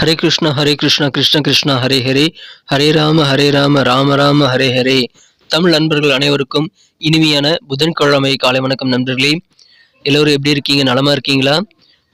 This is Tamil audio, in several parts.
ஹரே கிருஷ்ண ஹரே கிருஷ்ணா கிருஷ்ண கிருஷ்ண ஹரே ஹரே. ஹரே ராம ஹரே ராம ராம ராம ஹரே ஹரே. தமிழ் நண்பர்கள் அனைவருக்கும் இனிமையான புதன்கிழமை காலை வணக்கம் நண்பர்களே. எல்லோரும் எப்படி இருக்கீங்க? நலமாக இருக்கீங்களா?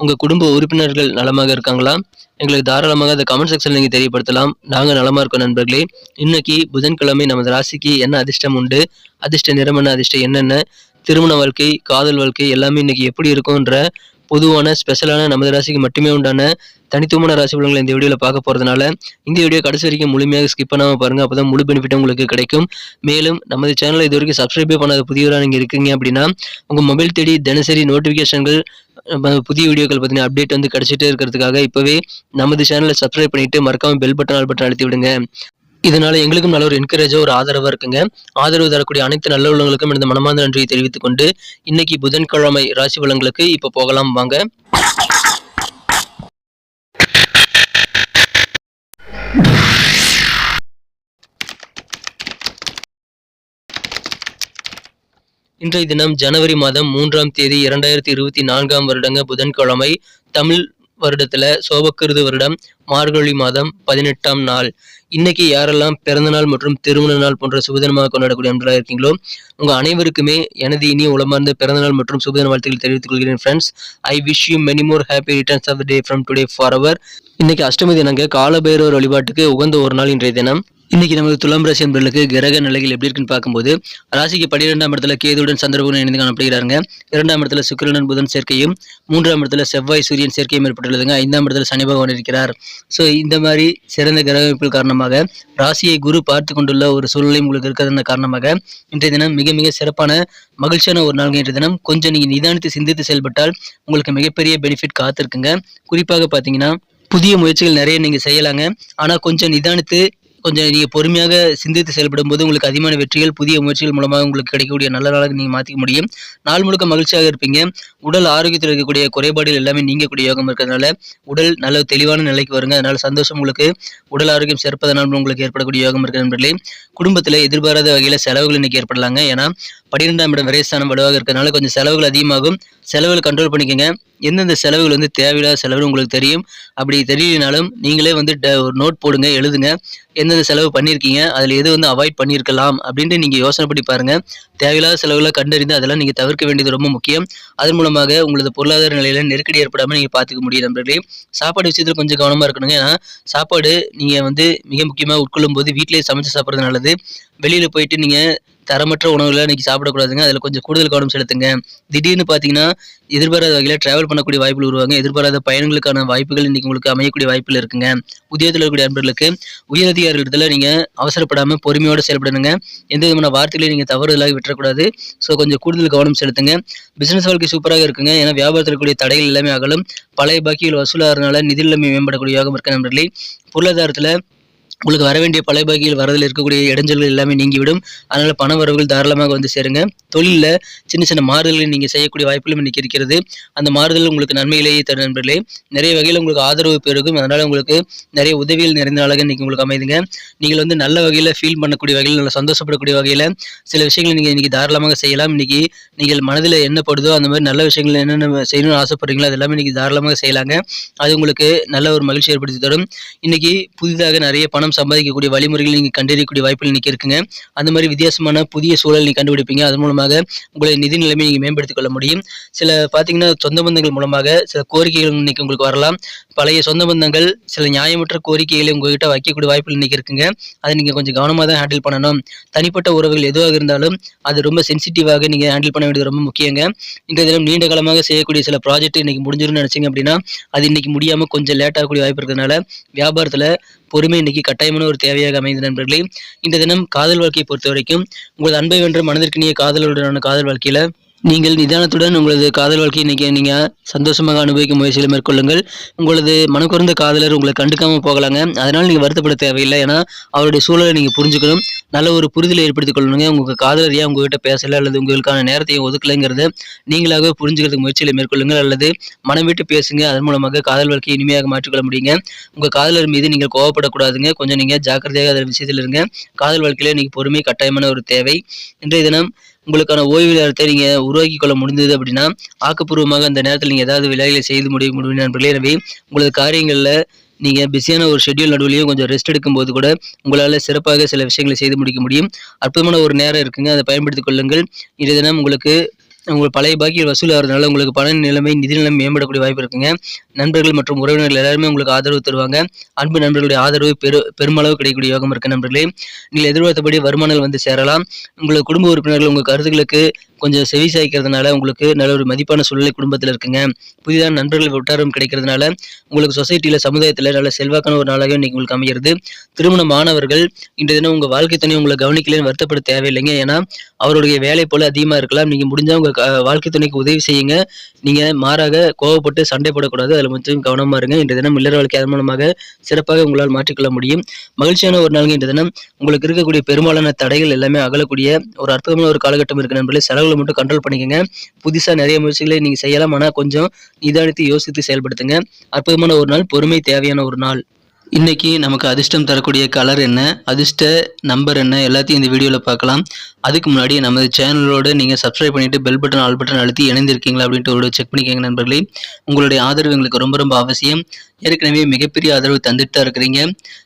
உங்கள் குடும்ப உறுப்பினர்கள் நலமாக இருக்காங்களா? எங்களுக்கு தாராளமாக அந்த கமெண்ட் செக்ஷன் நீங்கள் தெரியப்படுத்தலாம். நாங்கள் நலமாக இருக்கோம் நண்பர்களே. இன்னைக்கு புதன்கிழமை நமது ராசிக்கு என்ன அதிர்ஷ்டம் உண்டு? அதிர்ஷ்ட நிறம் என்ன அதிர்ஷ்டம் என்னென்ன? திருமண வாழ்க்கை காதல் வாழ்க்கை எல்லாமே இன்னைக்கு எப்படி இருக்கும்ன்ற பொதுவான ஸ்பெஷலான நமது ராசிக்கு மட்டுமே உண்டான தனித்துவமான ராசி பலன்களை இந்த வீடியோவில் பார்க்க போகிறதுனால இந்த வீடியோ கடைசி வரைக்கும் முழுமையாக ஸ்கிப் பண்ணாமல் பாருங்கள் அப்போ தான் முழு பெனிஃபிட் உங்களுக்கு கிடைக்கும். மேலும் நமது சேனலை இது வரைக்கும் சப்ஸ்கிரைபே பண்ணாத புதியவராக நீங்கள் இருக்கீங்க அப்படின்னா உங்கள் மொபைல் தேடி தினசரி நோட்டிஃபிகேஷன்கள் புதிய வீடியோக்கள் பார்த்தீங்கன்னா அப்டேட் வந்து கிடச்சிட்டே இருக்கிறதுக்காக இப்போவே நமது சேனலை சப்ஸ்கிரைப் பண்ணிவிட்டு மறக்காமல் பெல் பட்டன் ஆல் பட்டன் அழுத்தி விடுங்க. எங்களுக்கும் நல்ல ஒரு என்கரேஜாக ஒரு ஆதரவாக இருக்குங்க. ஆதரவு தரக்கூடிய அனைத்து நல்ல உள்ளவங்களுக்கும் இந்த மனமார்ந்த நன்றியை தெரிவித்துக் கொண்டு இன்னைக்கு புதன்கிழமை ராசி பலன்களுக்கு இப்போ போகலாம் வாங்க. இன்றைய தினம் ஜனவரி மாதம் மூன்றாம் தேதி இரண்டாயிரத்தி இருபத்தி நான்காம் வருடங்க புதன்கிழமை தமிழ் வருடத்துல சோபக்கிருது வருடம் மார்கழி மாதம் பதினெட்டாம் நாள். இன்னைக்கு யாரெல்லாம் பிறந்த நாள் மற்றும் திருமண நாள் போன்ற சுபதினமாக கொண்டாடக்கூடிய நண்பர்களாக இருக்கீங்களோ உங்க அனைவருக்குமே எனது இனிய உளமார்ந்த பிறந்த நாள் மற்றும் சுபதின வாழ்த்துக்கள் தெரிவித்துக் கொள்கிறேன் friends I wish you many more happy returns of day from today for our இன்னைக்கு அஷ்டமி தினங்க காலபைரவர் வழிபாட்டுக்கு உகந்த ஒரு நாள் இன்றைய தினம். இன்னைக்கு நமது துலாம் ராசி என்பர்களுக்கு கிரக நிலைகள் எப்படி இருக்குன்னு பார்க்கும்போது ராசிக்கு பன்னிரெண்டாம் இடத்துல கேதுடன் சந்திரபுடன் இணைந்து காணப்படுகிறாங்க இரண்டாம் இடத்துல சுக்கிரனுடன் புதன் சேர்க்கையும் மூன்றாம் இடத்துல செவ்வாய் சூரியன் சேர்க்கையும் ஏற்பட்டுள்ளதுங்க. ஐந்தாம் இடத்துல சனி பகவான் இருக்கிறார். ஸோ இந்த மாதிரி சிறந்த கிரக அமைப்பில் காரணமாக ராசியை குரு பார்த்து கொண்டுள்ள ஒரு சூழ்நிலை உங்களுக்கு இருக்கிறது காரணமாக இன்றைய தினம் மிக மிக சிறப்பான மகிழ்ச்சியான ஒரு நாள் இன்றைய தினம். கொஞ்சம் நீங்கள் நிதானித்து சிந்தித்து செயல்பட்டால் உங்களுக்கு மிகப்பெரிய பெனிஃபிட் காத்திருக்குங்க. குறிப்பாக பார்த்தீங்கன்னா புதிய முயற்சிகள் நிறைய நீங்கள் செய்யலாங்க. ஆனால் கொஞ்சம் நிதானித்து கொஞ்சம் நீங்கள் பொறுமையாக சிந்தித்து செயல்படும் போது உங்களுக்கு அதிகமான வெற்றிகள் புதிய முயற்சிகள் மூலமாக உங்களுக்கு கிடைக்கக்கூடிய நல்ல நாளாக நீங்கள் மாற்றிக்க முடியும். நாள் முழுக்க மகிழ்ச்சியாக இருப்பீங்க. உடல் ஆரோக்கியத்தில் இருக்கக்கூடிய குறைபாடுகள் எல்லாமே நீங்கக்கூடிய யோகம் இருக்கிறதுனால உடல் நல்ல தெளிவான நிலைக்கு வருங்க. அதனால் சந்தோஷம் உங்களுக்கு உடல் ஆரோக்கியம் சிறப்பதனால் உங்களுக்கு ஏற்படக்கூடிய யோகம் இருக்கிற நண்பர்களே. குடும்பத்தில் எதிர்பாராத வகையில் செலவுகள் இன்னைக்கு ஏற்படலாங்க. ஏன்னா பன்னிரெண்டாம் இடம் விரைஸ்தானம் வலுவாக இருக்கிறதுனால கொஞ்சம் செலவுகள் அதிகமாகும். செலவுகள் கண்ட்ரோல் பண்ணிக்கோங்க. எந்தெந்த செலவுகள் வந்து தேவையில்லாத செலவு உங்களுக்கு தெரியும். அப்படி தெரியலனாலும் நீங்களே வந்து ட- ஒரு நோட் போடுங்க எழுதுங்க. எந்தெந்த செலவு பண்ணியிருக்கீங்க அதில் எது வந்து அவாய்ட் பண்ணியிருக்கலாம் அப்படின்ட்டு நீங்கள் யோசனை பண்ணி பாருங்கள் தேவையில்லாத செலவுகளை கண்டறிந்து அதெல்லாம் நீங்கள் தவிர்க்க வேண்டியது ரொம்ப முக்கியம். அதன் மூலமாக உங்களது பொருளாதார நிலையில் நெருக்கடி ஏற்படாமல் நீங்கள் பார்த்துக்க முடியும் நண்பர்களே. சாப்பாடு விஷயத்தில் கொஞ்சம் கவனமாக இருக்கணுங்க. ஏன்னா சாப்பாடு நீங்கள் வந்து மிக முக்கியமாக உட்கொள்ளும் போது வீட்டிலேயே சமைச்சு சாப்பிட்றது நல்லது. வெளியில் போயிட்டு நீங்கள் தரமற்ற உணவுகளை இன்னைக்கு சாப்பிடக்கூடாதுங்க. அதில் கொஞ்சம் கூடுதல் கவனம் செலுத்துங்க. திடீர்னு பார்த்தீங்கன்னா எதிர்பாராத வகையில் டிராவல் பண்ணக்கூடிய வாய்ப்புகள் உருவாங்க. எதிர்பாராத பயணங்களுக்கான வாய்ப்புகள் இன்னைக்கு உங்களுக்கு அமையக்கூடிய வாய்ப்புகள் இருக்குங்க. உத்தியோகத்தில் இருக்கக்கூடிய நண்பர்களுக்கு உயரதிகாரிகளிடத்தில் நீங்கள் அவசரப்படாமல் பொறுமையோடு செயல்படணுங்க. எந்த விதமான வார்த்தைகளையும் நீங்கள் தவறுதலாக விட்டுறக்கூடாது. ஸோ கொஞ்சம் கூடுதல் கவனம் செலுத்துங்க. பிஸ்னஸ் வாழ்க்கை சூப்பராக இருக்குங்க. ஏன்னா வியாபாரத்தில் இருக்கக்கூடிய தடைகள் எல்லாமே ஆகலும் பழைய பாக்கிகள் வசூலாகிறதுனால நிதி நிலைமை மேம்படக்கூடிய யோகம் இருக்க நண்பர்களே. பொருளாதாரத்தில் உங்களுக்கு வர வேண்டிய பழைய பாக்கியில் வரதில் இருக்கக்கூடிய இடைஞ்சல்கள் எல்லாமே நீங்கிவிடும். அதனால் பண வரவுகள் தாராளமாக வந்து சேருங்க. தொழிலில் சின்ன சின்ன மாறுதல்களை நீங்கள் செய்யக்கூடிய வாய்ப்புகளும் இன்னைக்கு இருக்கிறது. அந்த மாறுதல் உங்களுக்கு நன்மையிலேயே தரும் நண்பர்களே. நிறைய வகையில் உங்களுக்கு ஆதரவு பெருகும். அதனால் உங்களுக்கு நிறைய உதவிகள் நிறைந்த நாளாக இன்றைக்கி உங்களுக்கு அமைதுங்க. நீங்கள் வந்து நல்ல வகையில் ஃபீல் பண்ணக்கூடிய வகையில் நல்ல சந்தோஷப்படக்கூடிய வகையில் சில விஷயங்களை நீங்கள் இன்றைக்கி தாராளமாக செய்யலாம். இன்றைக்கி நீங்கள் மனதில் என்ன படுதோ அந்த மாதிரி நல்ல விஷயங்கள் என்னென்ன செய்யணும்னு ஆசைப்படுறீங்களோ அது எல்லாமே தாராளமாக செய்யலாங்க. அது உங்களுக்கு நல்ல ஒரு மகிழ்ச்சி ஏற்படுத்தி தரும். இன்றைக்கி புதிதாக நிறைய பணம் சம்பாதிக்கக்கூடிய வழிமுறைகள் நீங்கள் கண்டறியக்கூடிய வாய்ப்புகள் இன்றைக்கி இருக்குங்க. அந்த மாதிரி வித்தியாசமான புதிய சூழல் நீங்கள் கண்டுபிடிப்பீங்க. அது மூலமாக உங்களை நிதி நிலைமை நீங்கள் மேம்படுத்திக் கொள்ள முடியும். சில பார்த்தீங்கன்னா சொந்த பந்தங்கள் மூலமாக சில கோரிக்கைகள் இன்னைக்கு உங்களுக்கு வரலாம். பழைய சொந்த பந்தங்கள் சில நியாயமற்ற கோரிக்கைகளை உங்ககிட்ட வைக்கக்கூடிய வாய்ப்புகள் இன்னைக்கு இருக்குங்க. அதை நீங்கள் கொஞ்சம் கவனமாக தான் ஹேண்டில் பண்ணணும். தனிப்பட்ட உறவுகள் எதுவாக இருந்தாலும் அது ரொம்ப சென்சிட்டிவாக நீங்கள் ஹேண்டில் பண்ண வேண்டியது ரொம்ப முக்கியங்க. இந்த தினம் நீண்ட காலமாக செய்யக்கூடிய சில ப்ராஜெக்ட் இன்னைக்கு முடிஞ்சிரும்னு நினைச்சீங்க அப்படின்னா அது இன்னைக்கு முடியாமல் கொஞ்சம் லேட் ஆகக்கூடிய வாய்ப்பு இருக்கிறதுனால வியாபாரத்தில் பொறுமை இன்னைக்கு கட்டாயமான ஒரு தேவையாக அமைந்த நண்பர்களே. இந்த தினம் காதல் வாழ்க்கையை பொறுத்த வரைக்கும் உங்களது அன்பை வென்ற மனதிற்கினிய காதலுடனான காதல் வாழ்க்கையில நீங்கள் நிதானத்துடன் உங்களது காதல் வாழ்க்கையை இன்னைக்கு நீங்கள் சந்தோஷமாக அனுபவிக்கும் முயற்சிகளை மேற்கொள்ளுங்கள். உங்களது மனக்குறந்த காதலர் உங்களை கண்டுக்காமல் போகலாங்க. அதனால் நீங்கள் வருத்தப்பட தேவையில்லை. ஏன்னா அவருடைய சூழலை நீங்கள் புரிஞ்சுக்கணும். நல்ல ஒரு புரிதலை ஏற்படுத்திக் கொள்ளணுங்க. உங்கள் காதலர் ஏன் உங்ககிட்ட பேசலை அல்லது உங்களுக்கான நேரத்தையும் ஒதுக்கலைங்கிறத நீங்களாகவே புரிஞ்சுக்கிறதுக்கு முயற்சியில் மேற்கொள்ளுங்கள். அல்லது மனம் விட்டு பேசுங்க. அதன் மூலமாக காதல் வாழ்க்கையை இனிமையாக மாற்றிக்கொள்ள முடியுங்க. உங்கள் காதலர் மீது நீங்கள் கோவப்படக்கூடாதுங்க. கொஞ்சம் நீங்கள் ஜாக்கிரதையாக அதில் விஷயத்தில் இருங்க. காதல் வாழ்க்கையில் இன்றைக்கி பொறுமை கட்டாயமான ஒரு தேவை. இன்றைய தினம் உங்களுக்கான ஓய்வு நேரத்தை நீங்கள் உருவாக்கி கொள்ள முடிந்தது அப்படின்னா ஆக்கப்பூர்வமாக அந்த நேரத்தில் நீங்கள் ஏதாவது விலைகளை செய்து முடிய முடியும் நண்பர்களே. எனவே உங்களது காரியங்களில் நீங்கள் பிஸியான ஒரு ஷெட்யூல் நடுவுலையும் கொஞ்சம் ரெஸ்ட் எடுக்கும்போது கூட உங்களால் சிறப்பாக சில விஷயங்களை செய்து முடிக்க முடியும். அற்புதமான ஒரு நேரம் இருக்குங்க. அதை பயன்படுத்திக் கொள்ளுங்கள். இது தினம் உங்களுக்கு உங்கள் பழைய பாக்கி வசூலாகிறதுனால உங்களுக்கு பண நிலைமை நிதி நிலைமை மேம்படக்கூடிய வாய்ப்பு இருக்குங்க. நண்பர்கள் மற்றும் உறவினர்கள் எல்லாருமே உங்களுக்கு ஆதரவு தருவாங்க. அன்பு நண்பர்களுடைய ஆதரவு பெரு பெருமளவு கிடைக்கக்கூடிய யோகம் இருக்கு நண்பர்களே. நீங்கள் எதிர்பார்த்தபடி வருமானங்கள் வந்து சேரலாம். உங்கள் குடும்ப உறுப்பினர்கள் உங்கள் கருத்துக்களுக்கு கொஞ்சம் செவி சாய்க்கிறதுனால உங்களுக்கு நல்ல ஒரு மதிப்பான சூழ்நிலை குடும்பத்தில் இருக்குங்க. புதிதாக நண்பர்கள் வட்டாரம் கிடைக்கிறதுனால உங்களுக்கு சொசைட்டியில் சமுதாயத்தில் நல்ல செல்வாக்கான ஒரு நாளாக இன்னைக்கு உங்களுக்கு அமைகிறது. திருமண மாணவர்கள் இன்றைய தினம் உங்கள் வாழ்க்கை துணை உங்களை கவனிக்கலன்னு வருத்தப்பட தேவையில்லைங்க. ஏன்னா அவருடைய வேலை போல் அதிகமாக இருக்கலாம். நீங்கள் முடிஞ்சால் உங்கள் வாழ்க்கை துணைக்கு உதவி செய்யுங்க. நீங்கள் மாறாக கோவப்பட்டு சண்டை போடக்கூடாது. அதில் மட்டும் கவனமாக இருங்க. இன்றைய தினம் இல்லற வாழ்க்கை அதன் மூலமாக சிறப்பாக உங்களால் மாற்றிக்கொள்ள முடியும். மகிழ்ச்சியான ஒரு நாளுங்க இன்றைய தினம். உங்களுக்கு இருக்கக்கூடிய பெரும்பாலான தடைகள் எல்லாமே அகலக்கூடிய ஒரு அற்புதமான ஒரு காலகட்டம் இருக்கு நண்பர்களே. செலவுகளை மட்டும் கண்ட்ரோல் பண்ணிக்கங்க. புதுசாக நிறைய முயற்சிகளை நீங்கள் செய்யலாம். ஆனால் கொஞ்சம் நிதானித்து யோசித்து செயல்படுத்துங்க. அற்புதமான ஒரு நாள் பொறுமை தேவையான ஒரு நாள். இன்னைக்கு நமக்கு அதிர்ஷ்டம் தரக்கூடிய கலர் என்ன? அதிர்ஷ்ட நம்பர் என்ன? எல்லாத்தையும் இந்த வீடியோவில் பார்க்கலாம். அதுக்கு முன்னாடி நமது சேனலோடு நீங்கள் சப்ஸ்கிரைப் பண்ணிட்டு பெல் பட்டன் ஆல் பட்டன் அழுத்தி இணைந்திருக்கீங்களா அப்படின்ட்டு ஒரு செக் பண்ணிக்கோங்க நண்பர்களே. உங்களுடைய ஆதரவு எங்களுக்கு ரொம்ப ரொம்ப அவசியம். ஏற்கனவே மிகப்பெரிய ஆதரவு தந்துட்டு தான் இருக்கிறீங்க.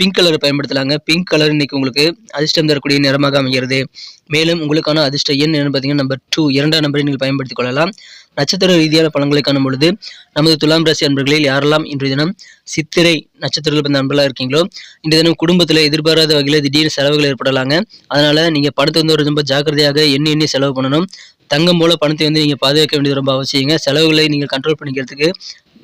பிங்க் கலரை பயன்படுத்தலாங்க. பிங்க் கலர் இன்னைக்கு உங்களுக்கு அதிர்ஷ்டம் தரக்கூடிய நிறமாக அமைகிறது. மேலும் உங்களுக்கான அதிர்ஷ்ட எண் என்ன பார்த்தீங்கன்னா நம்பர் டூ இரண்டாம் நம்பரை நீங்கள் பயன்படுத்திக் கொள்ளலாம். நட்சத்திர ரீதியான பலன்களை காணும் பொழுது நமது துலாம் ராசி அன்பர்களில் யாரெல்லாம் இன்றைய தினம் சித்திரை நட்சத்திரத்தில் பிறந்த நண்பர்களாக இருக்கீங்களோ இந்த தினம் குடும்பத்தில் எதிர்பாராத வகையில் திடீர்னு செலவுகள் ஏற்படலாங்க. அதனால நீங்கள் பணத்தை வந்து ரொம்ப ஜாக்கிரதையாக எண்ணி எண்ணி செலவு பண்ணணும். தங்கம் போல பணத்தை வந்து நீங்கள் பாதுகாக்க வேண்டியது ரொம்ப அவசியங்க. செலவுகளை நீங்கள் கண்ட்ரோல் பண்ணிக்கிறதுக்கு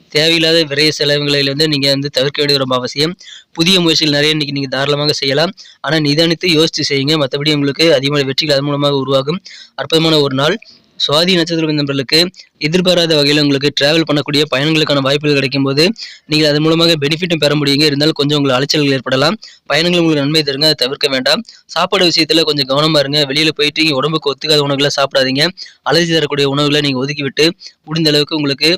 தேவையில்லாத விரைய செலவுகளில் வந்து நீங்கள் வந்து தவிர்க்க வேண்டியது ரொம்ப அவசியம். புதிய முயற்சிகள் நிறைய இன்னைக்கு நீங்கள் தாராளமாக செய்யலாம். ஆனால் நிதானித்து யோசித்து செய்யுங்க. மற்றபடி உங்களுக்கு அதிகமான வெற்றிகள் அது மூலமாக உருவாகும். அற்புதமான ஒரு நாள். சுவாதி நட்சத்திரம் நண்பர்களுக்கு எதிர்பாராத வகையில் உங்களுக்கு டிராவல் பண்ணக்கூடிய பயணங்களுக்கான வாய்ப்புகள் கிடைக்கும் போது நீங்கள் அதன் மூலமாக பெனிஃபிட்டும் பெற முடியுங்க. இருந்தாலும் கொஞ்சம் உங்களுக்கு அலைச்சல்கள் ஏற்படலாம். பயணங்கள் உங்களுக்கு நன்மை தருங்க அதை தவிர்க்க வேண்டாம். சாப்பாடு விஷயத்தில் கொஞ்சம் கவனமாக இருங்க. வெளியில் போயிட்டு இங்கே உடம்புக்கு ஒத்துக்காத உணவுகளை சாப்பிடாதீங்க. அலர்ஜி தரக்கூடிய உணவுகளை நீங்கள் ஒதுக்கிவிட்டு முடிந்த அளவுக்கு உங்களுக்கு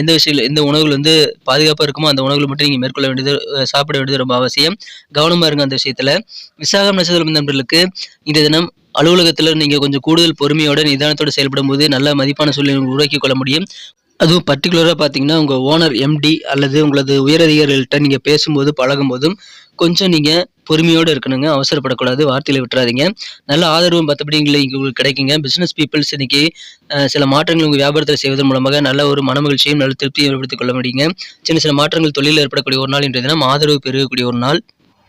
எந்த விஷயம் எந்த உணவுகள் வந்து பாதுகாப்பாக இருக்குமோ அந்த உணவுகளை மட்டும் நீங்கள் மேற்கொள்ள வேண்டியது சாப்பிட வேண்டியது ரொம்ப அவசியம். கவனமாக இருங்க அந்த விஷயத்தில். விசாகம் நட்சத்திரம் நண்பர்களுக்கு இந்த தினம் அலுவலகத்தில் நீங்கள் கொஞ்சம் கூடுதல் பொறுமையோட நிதானத்தோட செயல்படும் போது நல்ல மதிப்பான சூழ்நிலை உருவாக்கி கொள்ள முடியும். அதுவும் பர்டிகுலராக பார்த்தீங்கன்னா உங்கள் ஓனர் எம்டி அல்லது உங்களது உயரதிகாரிகள்கிட்ட நீங்கள் பேசும்போது பழகும்போதும் கொஞ்சம் நீங்கள் பொறுமையோடு இருக்கணுங்க. அவசரப்படக்கூடாது. வார்த்தையில் விட்டுறாதீங்க. நல்ல ஆதரவும் மற்றபடி உங்களுக்கு உங்களுக்கு கிடைக்குங்க. பிஸ்னஸ் பீப்புள்ஸ் இன்னைக்கு சில மாற்றங்கள் உங்கள் வியாபாரத்தில் செய்வதன் மூலமாக நல்ல ஒரு மனமகிழ்ச்சியும் நல்ல திருப்தியும் ஏற்படுத்திக் கொள்ள முடியுங்க. சின்ன சில மாற்றங்கள் தொழிலில் ஏற்படக்கூடிய ஒரு நாள் இன்றைய தினம். ஆதரவு பெருகக்கூடிய ஒரு நாள்.